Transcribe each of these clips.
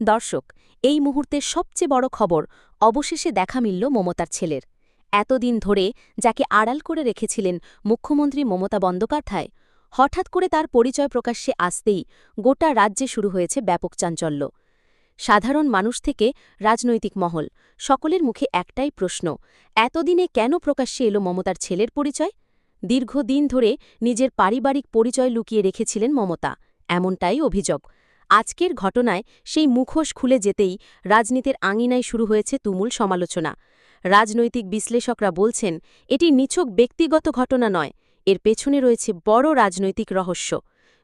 দর্শক, এই মুহূর্তের সবচেয়ে বড় খবর, অবশেষে দেখা মিলল মমতার ছেলের। এতদিন ধরে যাকে আড়াল করে রেখেছিলেন মুখ্যমন্ত্রী মমতা বন্দ্যোপাধ্যায়, হঠাৎ করে তার পরিচয় প্রকাশ্যে আসতেই গোটা রাজ্যে শুরু হয়েছে ব্যাপক চাঞ্চল্য। সাধারণ মানুষ থেকে রাজনৈতিক মহল, সকলের মুখে একটাই প্রশ্ন, এতদিনে কেন প্রকাশ্যে এলো মমতার ছেলের পরিচয়? দীর্ঘদিন ধরে নিজের পারিবারিক পরিচয় লুকিয়ে রেখেছিলেন মমতা, এমনটাই অভিযোগ। আজকের ঘটনায় সেই মুখোশ খুলে যেতেই রাজনীতির আঙিনায় শুরু হয়েছে তুমুল সমালোচনা। রাজনৈতিক বিশ্লেষকরা বলছেন, এটি নিছক ব্যক্তিগত ঘটনা নয়, এর পেছনে রয়েছে বড় রাজনৈতিক রহস্য।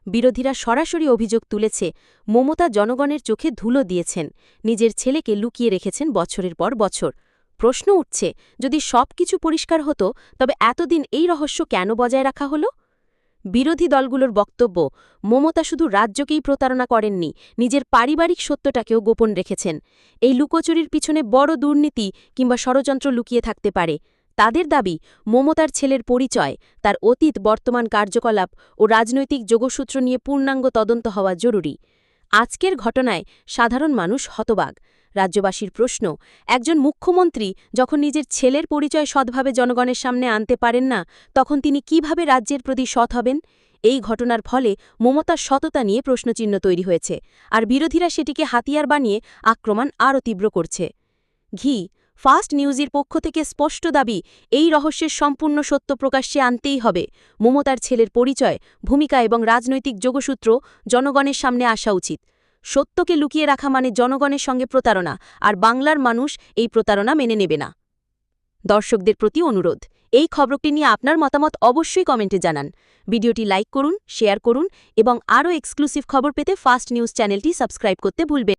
বিরোধীরা সরাসরি অভিযোগ তুলেছে, মমতা জনগণের চোখে ধুলো দিয়েছেন, নিজের ছেলেকে লুকিয়ে রেখেছেন বছরের পর বছর। প্রশ্ন উঠছে, যদি সব কিছু পরিষ্কার হতো, তবে এতদিন এই রহস্য কেন বজায় রাখা হলো? বিরোধী দলগুলোর বক্তব্য, মমতা শুধু রাজ্যকেই প্রতারণা করেননি, নিজের পারিবারিক সত্যটাকেও গোপন রেখেছেন। এই লুকোচুরির পিছনে বড় দুর্নীতি কিংবা ষড়যন্ত্র লুকিয়ে থাকতে পারে। তাদের দাবি, মমতার ছেলের পরিচয়, তার অতীত, বর্তমান কার্যকলাপ ও রাজনৈতিক যোগসূত্র নিয়ে পূর্ণাঙ্গ তদন্ত হওয়া জরুরি। আজকের ঘটনায় সাধারণ মানুষ হতবাগ রাজ্যবাসীর প্রশ্ন, একজন মুখ্যমন্ত্রী যখন নিজের ছেলের পরিচয় সৎভাবে জনগণের সামনে আনতে পারেন না, তখন তিনি কীভাবে রাজ্যের প্রতি সৎ হবেন? এই ঘটনার ফলে মমতার সততা নিয়ে প্রশ্নচিহ্ন তৈরি হয়েছে, আর বিরোধীরা সেটিকে হাতিয়ার বানিয়ে আক্রমণ আরও তীব্র করছে। ঘি ফাস্ট নিউজের পক্ষ থেকে স্পষ্ট দাবি, এই রহস্যের সম্পূর্ণ সত্য প্রকাশ্যে আনতেই হবে। মমতার ছেলের পরিচয়, ভূমিকা এবং রাজনৈতিক যোগসূত্র জনগণের সামনে আসা উচিত। সত্যকে লুকিয়ে রাখা মানে জনগণের সঙ্গে প্রতারণা, আর বাংলার মানুষ এই প্রতারণা মেনে নেবে না। দর্শকদের প্রতি অনুরোধ, এই খবরটি নিয়ে আপনার মতামত অবশ্যই কমেন্টে জানান। ভিডিওটি লাইক করুন, শেয়ার করুন, এবং আরও এক্সক্লুসিভ খবর পেতে ফাস্ট নিউজ চ্যানেলটি সাবস্ক্রাইব করতে ভুলবেন